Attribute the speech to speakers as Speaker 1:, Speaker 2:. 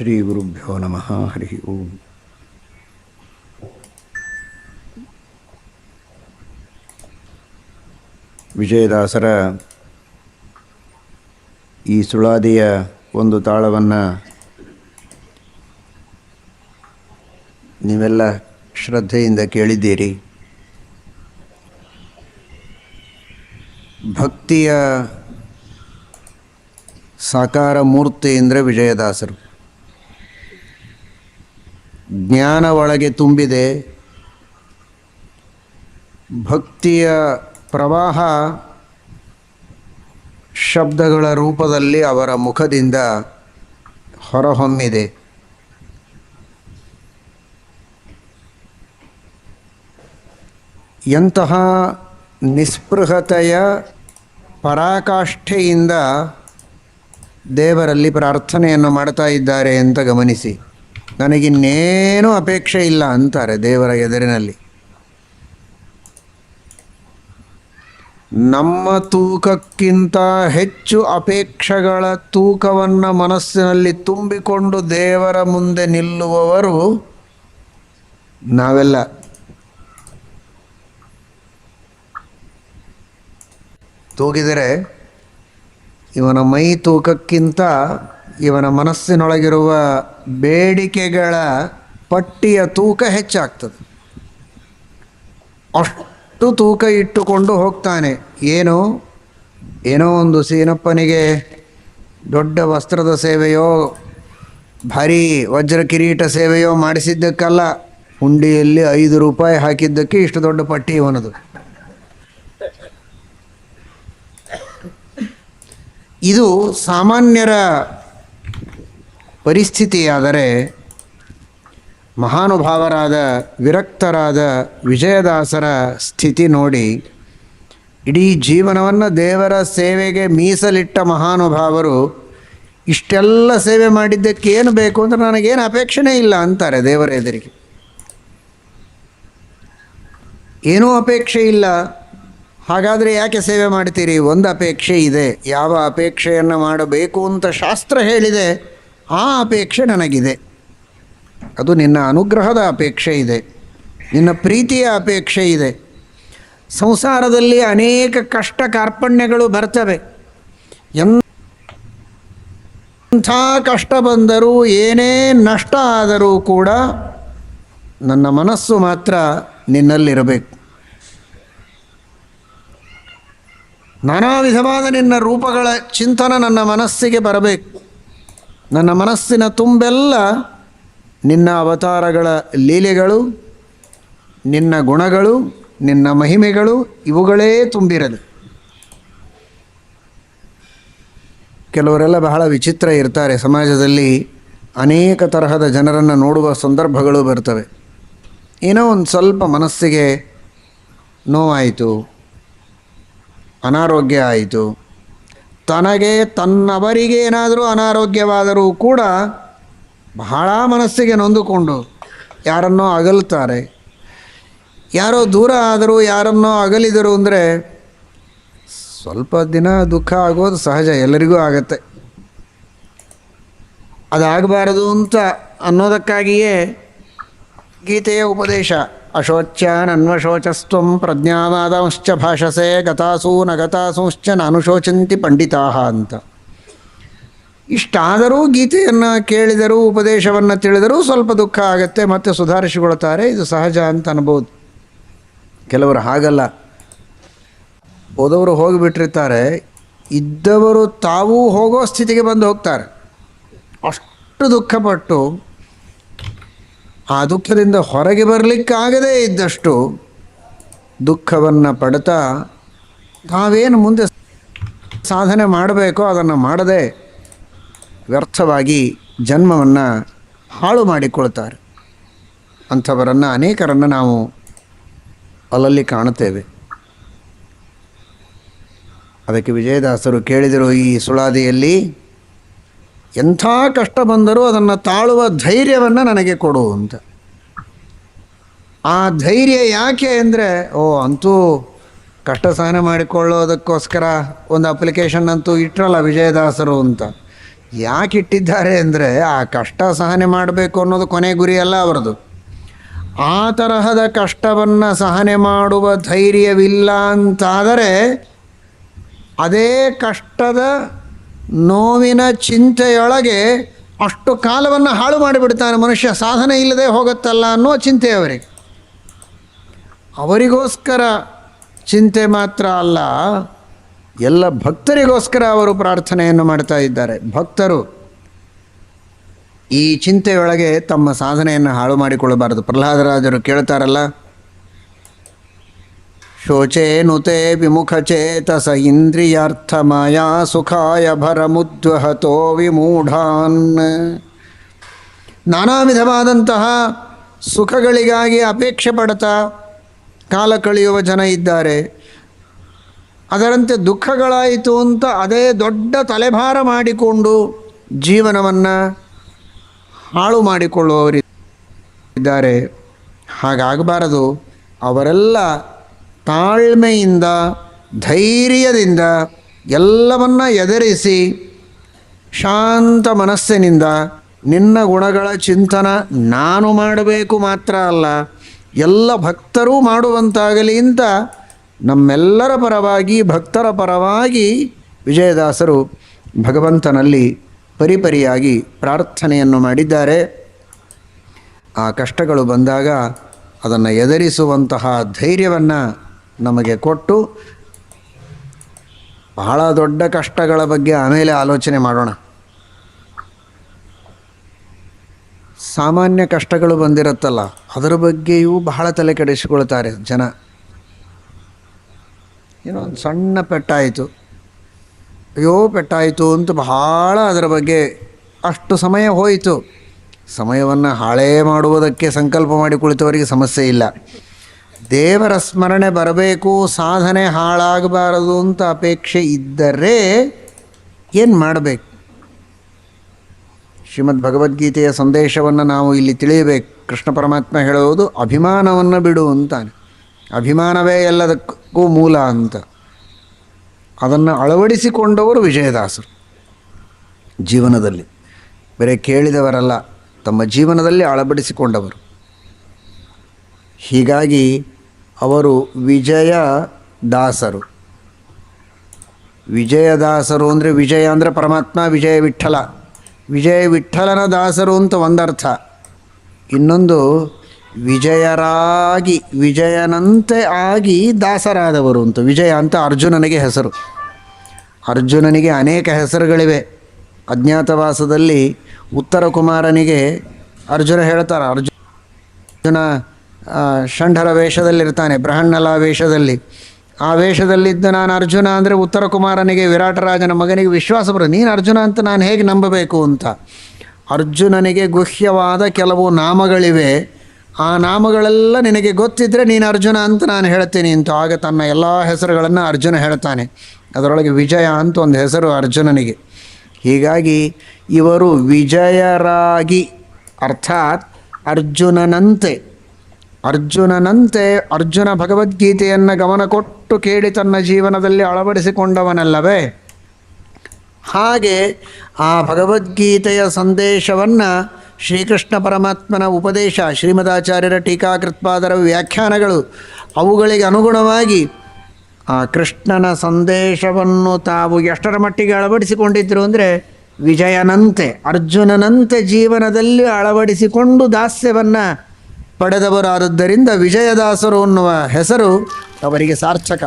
Speaker 1: ಶ್ರೀ ಗುರುಭ್ಯೋ ನಮಃ ಹರಿ ಓಂ ವಿಜಯದಾಸರ ಈ ಸುಳಾದಿಯ ಒಂದು ತಾಳವನ್ನು ನೀವೆಲ್ಲ ಶ್ರದ್ಧೆಯಿಂದ ಕೇಳಿದ್ದೀರಿ. ಭಕ್ತಿಯ ಸಾಕಾರ ಮೂರ್ತಿ ಅಂದರೆ ವಿಜಯದಾಸರು. ಜ್ಞಾನ ಒಳಗೆ ತುಂಬಿದೆ, ಭಕ್ತಿಯ ಪ್ರವಾಹ ಶಬ್ದಗಳ ರೂಪದಲ್ಲಿ ಅವರ ಮುಖದಿಂದ ಹೊರಹೊಮ್ಮಿದೆ. ಎಂತಹ ನಿಸ್ಪೃಹತೆಯ ಪರಾಕಾಷ್ಠೆಯಿಂದ ದೇವರಲ್ಲಿ ಪ್ರಾರ್ಥನೆಯನ್ನು ಮಾಡ್ತಾ ಇದ್ದಾರೆ ಅಂತ ಗಮನಿಸಿ. ನನಗಿನ್ನೇನೂ ಅಪೇಕ್ಷೆ ಇಲ್ಲ ಅಂತಾರೆ ದೇವರ ಎದುರಿನಲ್ಲಿ. ನಮ್ಮ ತೂಕಕ್ಕಿಂತ ಹೆಚ್ಚು ಅಪೇಕ್ಷೆಗಳ ತೂಕವನ್ನು ಮನಸ್ಸಿನಲ್ಲಿ ತುಂಬಿಕೊಂಡು ದೇವರ ಮುಂದೆ ನಿಲ್ಲುವವರು ನಾವೆಲ್ಲ. ತೂಗಿದರೆ ಇವನ ಮೈ ತೂಕಕ್ಕಿಂತ ಇವನ ಮನಸ್ಸಿನೊಳಗಿರುವ ಬೇಡಿಕೆಗಳ ಪಟ್ಟಿಯ ತೂಕ ಹೆಚ್ಚಾಗ್ತದೆ. ಅಷ್ಟು ತೂಕ ಇಟ್ಟುಕೊಂಡು ಹೋಗ್ತಾನೆ. ಏನು? ಏನೋ ಒಂದು ಸೀನಪ್ಪನಿಗೆ ದೊಡ್ಡ ವಸ್ತ್ರದ ಸೇವೆಯೋ, ಭಾರಿ ವಜ್ರ ಕಿರೀಟ ಸೇವೆಯೋ ಮಾಡಿಸಿದ್ದಕ್ಕಲ್ಲ. ಹುಂಡಿಯಲ್ಲಿ ಐದು ರೂಪಾಯಿ ಹಾಕಿದ್ದಕ್ಕೆ ಇಷ್ಟು ದೊಡ್ಡ ಪಟ್ಟಿ ಇವನದು. ಇದು ಸಾಮಾನ್ಯರ ಪರಿಸ್ಥಿತಿಯಾದರೆ ಮಹಾನುಭಾವರಾದ ವಿರಕ್ತರಾದ ವಿಜಯದಾಸರ ಸ್ಥಿತಿ ನೋಡಿ ಇಡೀ ಜೀವನವನ್ನು ದೇವರ ಸೇವೆಗೆ ಮೀಸಲಿಟ್ಟ ಮಹಾನುಭಾವರು ಇಷ್ಟೆಲ್ಲ ಸೇವೆ ಮಾಡಿದ್ದಕ್ಕೆ ಏನು ಬೇಕು ಅಂದರೆ ನನಗೇನು ಅಪೇಕ್ಷೆನೇ ಇಲ್ಲ ಅಂತಾರೆ ದೇವರ ಎದುರಿಗೆ. ಏನೂ ಅಪೇಕ್ಷೆ ಇಲ್ಲ. ಹಾಗಾದರೆ ಯಾಕೆ ಸೇವೆ ಮಾಡ್ತೀರಿ? ಒಂದು ಅಪೇಕ್ಷೆ ಇದೆ. ಯಾವ ಅಪೇಕ್ಷೆಯನ್ನು ಮಾಡಬೇಕು ಅಂತ ಶಾಸ್ತ್ರ ಹೇಳಿದೆ. ಆ ಅಪೇಕ್ಷೆ ನನಗಿದೆ. ಅದು ನಿನ್ನ ಅನುಗ್ರಹದ ಅಪೇಕ್ಷೆ ಇದೆ. ನಿನ್ನ ಪ್ರೀತಿಯ ಅಪೇಕ್ಷೆ ಇದೆ. ಸಂಸಾರದಲ್ಲಿ ಅನೇಕ ಕಷ್ಟ ಕಾರ್ಪಣ್ಯಗಳು ಬರ್ತವೆ. ಎಂಥ ಕಷ್ಟ ಬಂದರೂ, ಏನೇ ನಷ್ಟ ಆದರೂ ಕೂಡ ನನ್ನ ಮನಸ್ಸು ಮಾತ್ರ ನಿನ್ನಲ್ಲಿರಬೇಕು. ನಾನಾ ವಿಧವಾದ ನಿನ್ನ ರೂಪಗಳ ಚಿಂತನ ನನ್ನ ಮನಸ್ಸಿಗೆ ಬರಬೇಕು. ನನ್ನ ಮನಸ್ಸಿನ ತುಂಬೆಲ್ಲ ನಿನ್ನ ಅವತಾರಗಳ ಲೀಲೆಗಳು, ನಿನ್ನ ಗುಣಗಳು, ನಿನ್ನ ಮಹಿಮೆಗಳು ಇವುಗಳೇ ತುಂಬಿರದು ಕೆಲವರೆಲ್ಲ ಬಹಳ ವಿಚಿತ್ರ ಇರ್ತಾರೆ. ಸಮಾಜದಲ್ಲಿ ಅನೇಕ ತರಹದ ಜನರನ್ನು ನೋಡುವ ಸಂದರ್ಭಗಳು ಬರ್ತವೆ. ಏನೋ ಒಂದು ಸ್ವಲ್ಪ ಮನಸ್ಸಿಗೆ ನೋವಾಯಿತು, ಅನಾರೋಗ್ಯ ಆಯಿತು ತನಗೆ ತನ್ನವರಿಗೆ ಏನಾದರೂ ಅನಾರೋಗ್ಯವಾದರೂ ಕೂಡ ಬಹಳ ಮನಸ್ಸಿಗೆ ನೊಂದುಕೊಂಡು ಯಾರನ್ನೋ ಅಗಲುತ್ತಾರೆ ಯಾರೋ ದೂರ ಆದರೂ ಯಾರನ್ನೋ ಅಗಲಿದರು ಅಂದರೆ ಸ್ವಲ್ಪ ದಿನ ದುಃಖ ಆಗೋದು ಸಹಜ, ಎಲ್ಲರಿಗೂ ಆಗತ್ತೆ. ಅದಾಗಬಾರದು ಅಂತ ಅನ್ನೋದಕ್ಕಾಗಿಯೇ ಗೀತೆಯ ಉಪದೇಶ. ಅಶೋಚ್ಯ ನನ್ವಶೋಚಸ್ತ್ವಂ ಪ್ರಜ್ಞಾವಾದಂಶ್ಚ ಭಾಷಸೆ ಗತಾಸೂ ನ ಗತಾಸೂಶ್ಚ ನಾನುಶೋಚಂತಿ ಪಂಡಿತಾಹ ಅಂತ. ಇಷ್ಟಾದರೂ ಗೀತೆಯನ್ನು ಕೇಳಿದರೂ, ಉಪದೇಶವನ್ನು ತಿಳಿದರೂ ಸ್ವಲ್ಪ ದುಃಖ ಆಗುತ್ತೆ, ಮತ್ತೆ ಸುಧಾರಿಸಿಕೊಳ್ತಾರೆ, ಇದು ಸಹಜ ಅಂತ ಅನ್ಬೋದು. ಕೆಲವರು ಹಾಗಲ್ಲ. ಹೋದವರು ಹೋಗಿಬಿಟ್ಟಿರ್ತಾರೆ, ಇದ್ದವರು ತಾವೂ ಹೋಗೋ ಸ್ಥಿತಿಗೆ ಬಂದು ಹೋಗ್ತಾರೆ. ಅಷ್ಟು ದುಃಖಪಟ್ಟು ಆ ದುಃಖದಿಂದ ಹೊರಗೆ ಬರಲಿಕ್ಕಾಗದೇ ಇದ್ದಷ್ಟು ದುಃಖವನ್ನು ಪಡ್ತಾ ತಾವೇನು ಮುಂದೆ ಸಾಧನೆ ಮಾಡಬೇಕೋ ಅದನ್ನು ಮಾಡದೆ ವ್ಯರ್ಥವಾಗಿ ಜನ್ಮವನ್ನು ಹಾಳು ಮಾಡಿಕೊಳ್ತಾರೆ. ಅಂಥವರನ್ನು ಅನೇಕರನ್ನು ನಾವು ಅಲ್ಲಲ್ಲಿ ಕಾಣುತ್ತೇವೆ. ಅದಕ್ಕೆ ವಿಜಯದಾಸರು ಕೇಳಿದರು ಈ ಸುಳಾದಿಯಲ್ಲಿ ಎಂಥ ಕಷ್ಟ ಬಂದರೂ ಅದನ್ನು ತಾಳುವ ಧೈರ್ಯವನ್ನು ನನಗೆ ಕೊಡು ಅಂತ. ಆ ಧೈರ್ಯ ಯಾಕೆ ಅಂದರೆ, ಓ, ಅಂತೂ ಕಷ್ಟ ಸಹನ ಮಾಡಿಕೊಳ್ಳೋದಕ್ಕೋಸ್ಕರ ಒಂದು ಅಪ್ಲಿಕೇಶನ್ ಅಂತೂ ಇಟ್ರಲ್ಲ ವಿಜಯದಾಸರು ಅಂತ. ಯಾಕೆ ಇಟ್ಟಿದ್ದಾರೆ ಅಂದರೆ, ಆ ಕಷ್ಟ ಸಹನೆ ಮಾಡಬೇಕು ಅನ್ನೋದು ಕೊನೆ ಗುರಿಯಲ್ಲ ಅವರದು. ಆ ತರಹದ ಕಷ್ಟವನ್ನು ಸಹನೆ ಮಾಡುವ ಧೈರ್ಯವಿಲ್ಲ ಅಂತಾದರೆ, ಅದೇ ಕಷ್ಟದ ನೋವಿನ ಚಿಂತೆಯೊಳಗೆ ಅಷ್ಟು ಕಾಲವನ್ನು ಹಾಳು ಮಾಡಿಬಿಡ್ತಾನೆ ಮನುಷ್ಯ. ಸಾಧನೆ ಇಲ್ಲದೆ ಹೋಗುತ್ತಲ್ಲ ಅನ್ನೋ ಚಿಂತೆ ಅವರಿಗೆ. ಅವರಿಗೋಸ್ಕರ ಚಿಂತೆ ಮಾತ್ರ ಅಲ್ಲ, ಎಲ್ಲ ಭಕ್ತರಿಗೋಸ್ಕರ ಅವರು ಪ್ರಾರ್ಥನೆಯನ್ನು ಮಾಡ್ತಾ ಇದ್ದಾರೆ. ಭಕ್ತರು ಈ ಚಿಂತೆಯೊಳಗೆ ತಮ್ಮ ಸಾಧನೆಯನ್ನು ಹಾಳು ಮಾಡಿಕೊಳ್ಳಬಾರದು. ಪ್ರಹ್ಲಾದರಾಜರು ಕೇಳ್ತಾರಲ್ಲ ಶೋಚೇನುತೆ ವಿಮುಖಚೇತಸ ಇಂದ್ರಿಯರ್ಥ ಮಾಯಾ ಸುಖಾಯ ಭರಮುದ್ವಹತೋ ವಿಮೂಢಾನ್. ನಾನಾ ವಿಧವಾದಂತಹ ಸುಖಗಳಿಗಾಗಿ ಅಪೇಕ್ಷೆ ಪಡ್ತಾ ಕಾಲ ಕಳೆಯುವ ಜನ ಇದ್ದಾರೆ. ಅದರಂತೆ ದುಃಖಗಳಾಯಿತು ಅಂತ ಅದೇ ದೊಡ್ಡ ತಲೆಭಾರ ಮಾಡಿಕೊಂಡು ಜೀವನವನ್ನು ಹಾಳು ಮಾಡಿಕೊಳ್ಳುವವರಿದ್ದಾರೆ. ಹಾಗಾಗಬಾರದು. ಅವರೆಲ್ಲ ತಾಳ್ಮೆಯಿಂದ, ಧೈರ್ಯದಿಂದ ಎಲ್ಲವನ್ನ ಎದುರಿಸಿ, ಶಾಂತ ಮನಸ್ಸಿನಿಂದ ನಿನ್ನ ಗುಣಗಳ ಚಿಂತನ ನಾನು ಮಾಡಬೇಕು ಮಾತ್ರ ಅಲ್ಲ, ಎಲ್ಲ ಭಕ್ತರೂ ಮಾಡುವಂತಾಗಲಿ ಅಂತ ನಮ್ಮೆಲ್ಲರ ಪರವಾಗಿ, ಭಕ್ತರ ಪರವಾಗಿ ವಿಜಯದಾಸರು ಭಗವಂತನಲ್ಲಿ ಪರಿಪರಿಯಾಗಿ ಪ್ರಾರ್ಥನೆಯನ್ನು ಮಾಡಿದ್ದಾರೆ. ಆ ಕಷ್ಟಗಳು ಬಂದಾಗ ಅದನ್ನು ಎದುರಿಸುವಂತಹ ಧೈರ್ಯವನ್ನು ನಮಗೆ ಕೊಟ್ಟು ಬಹಳ ದೊಡ್ಡ ಕಷ್ಟಗಳ ಬಗ್ಗೆ ಆಮೇಲೆ ಆಲೋಚನೆ ಮಾಡೋಣ. ಸಾಮಾನ್ಯ ಕಷ್ಟಗಳು ಬಂದಿರುತ್ತಲ್ಲ, ಅದರ ಬಗ್ಗೆಯೂ ಬಹಳ ತಲೆ ಕೆಡಿಸಿಕೊಳ್ತಾರೆ ಜನ. ಏನೋ ಒಂದು ಸಣ್ಣ ಪೆಟ್ಟಾಯಿತು. ಅಯ್ಯೋ ಪೆಟ್ಟಾಯಿತು ಅಂತ ಬಹಳ ಅದರ ಬಗ್ಗೆ ಅಷ್ಟು ಸಮಯ ಹೋಯಿತು. ಸಮಯವನ್ನು ಹಾಳೇ ಮಾಡುವುದಕ್ಕೆ ಸಂಕಲ್ಪ ಮಾಡಿ ಕುಳಿತವರಿಗೆ ಸಮಸ್ಯೆ ಇಲ್ಲ. ದೇವರ ಸ್ಮರಣೆ ಬರಬೇಕು, ಸಾಧನೆ ಹಾಳಾಗಬಾರದು ಅಂತ ಅಪೇಕ್ಷೆ ಇದ್ದರೆ ಏನು ಮಾಡಬೇಕು? ಶ್ರೀಮದ್ ಭಗವದ್ಗೀತೆಯ ಸಂದೇಶವನ್ನು ನಾವು ಇಲ್ಲಿ ತಿಳಿಯಬೇಕು. ಕೃಷ್ಣ ಪರಮಾತ್ಮ ಹೇಳುವುದು, ಅಭಿಮಾನವನ್ನು ಬಿಡು ಅಂತಾನೆ. ಅಭಿಮಾನವೇ ಎಲ್ಲದಕ್ಕೂ ಮೂಲ ಅಂತ. ಅದನ್ನು ಅಳವಡಿಸಿಕೊಂಡವರು ವಿಜಯದಾಸರು. ಜೀವನದಲ್ಲಿ. ಬೇರೆ ಕೇಳಿದವರಲ್ಲ, ತಮ್ಮ ಜೀವನದಲ್ಲಿ ಅಳವಡಿಸಿಕೊಂಡವರು. ಹೀಗಾಗಿ ಅವರು ವಿಜಯ ದಾಸರು. ವಿಜಯದಾಸರು ಅಂದರೆ ವಿಜಯ ಅಂದರೆ ಪರಮಾತ್ಮ, ವಿಜಯ ವಿಠಲ. ವಿಜಯ ವಿಠಲನ ದಾಸರು ಅಂತ ಒಂದರ್ಥ. ಇನ್ನೊಂದು, ವಿಜಯರಾಗಿ, ವಿಜಯನಂತೆ ಆಗಿ ದಾಸರಾದವರು ಅಂತ. ವಿಜಯ ಅಂತ ಅರ್ಜುನನಿಗೆ ಹೆಸರು. ಅರ್ಜುನನಿಗೆ ಅನೇಕ ಹೆಸರುಗಳಿವೆ. ಅಜ್ಞಾತವಾಸದಲ್ಲಿ ಉತ್ತರ ಕುಮಾರನಿಗೆ ಅರ್ಜುನ ಹೇಳ್ತಾರೆ. ಅರ್ಜುನ ಷಂಢರ ವೇಷದಲ್ಲಿರ್ತಾನೆ ಬೃಹಣ್ಣಲ ವೇಷದಲ್ಲಿ. ಆ ವೇಷದಲ್ಲಿದ್ದ ನಾನು ಅರ್ಜುನ ಅಂದರೆ ಉತ್ತರ ಕುಮಾರನಿಗೆ ವಿರಾಟರಾಜನ ಮಗನಿಗೆ ವಿಶ್ವಾಸ ಬರ, ನೀನು ಅರ್ಜುನ ಅಂತ ನಾನು ಹೇಗೆ ನಂಬಬೇಕು ಅಂತ. ಅರ್ಜುನನಿಗೆ ಗುಹ್ಯವಾದ ಕೆಲವು ನಾಮಗಳಿವೆ. ಆ ನಾಮಗಳೆಲ್ಲ ನಿನಗೆ ಗೊತ್ತಿದ್ದರೆ ನೀನು ಅರ್ಜುನ ಅಂತ ನಾನು ಹೇಳ್ತೀನಿ ಅಂತ. ಆಗ ತನ್ನ ಎಲ್ಲ ಹೆಸರುಗಳನ್ನು ಅರ್ಜುನ ಹೇಳ್ತಾನೆ. ಅದರೊಳಗೆ ವಿಜಯ ಅಂತ ಒಂದು ಹೆಸರು ಅರ್ಜುನನಿಗೆ. ಹೀಗಾಗಿ ಇವರು ವಿಜಯರಾಗಿ, ಅರ್ಥಾತ್ ಅರ್ಜುನನಂತೆ. ಅರ್ಜುನನಂತೆ ಅರ್ಜುನ ಭಗವದ್ಗೀತೆಯನ್ನು ಗಮನ ಕೊಟ್ಟು ಕೇಳಿ ತನ್ನ ಜೀವನದಲ್ಲಿ ಅಳವಡಿಸಿಕೊಂಡವನಲ್ಲವೇ? ಹಾಗೆ ಆ ಭಗವದ್ಗೀತೆಯ ಸಂದೇಶವನ್ನು ಶ್ರೀಕೃಷ್ಣ ಪರಮಾತ್ಮನ ಉಪದೇಶ, ಶ್ರೀಮದಾಚಾರ್ಯರ ಟೀಕಾಕೃತ್ಪಾದರ ವ್ಯಾಖ್ಯಾನಗಳು, ಅವುಗಳಿಗೆ ಅನುಗುಣವಾಗಿ ಆ ಕೃಷ್ಣನ ಸಂದೇಶವನ್ನು ತಾವು ಎಷ್ಟರ ಮಟ್ಟಿಗೆ ಅಳವಡಿಸಿಕೊಂಡಿದ್ದರು ಅಂದರೆ ವಿಜಯನಂತೆ, ಅರ್ಜುನನಂತೆ ಜೀವನದಲ್ಲಿ ಅಳವಡಿಸಿಕೊಂಡು ದಾಸ್ಯವನ್ನು ಪಡೆದವರಾದದ್ದರಿಂದ ವಿಜಯದಾಸರು ಅನ್ನುವ ಹೆಸರು ಅವರಿಗೆ ಸಾರ್ಥಕ.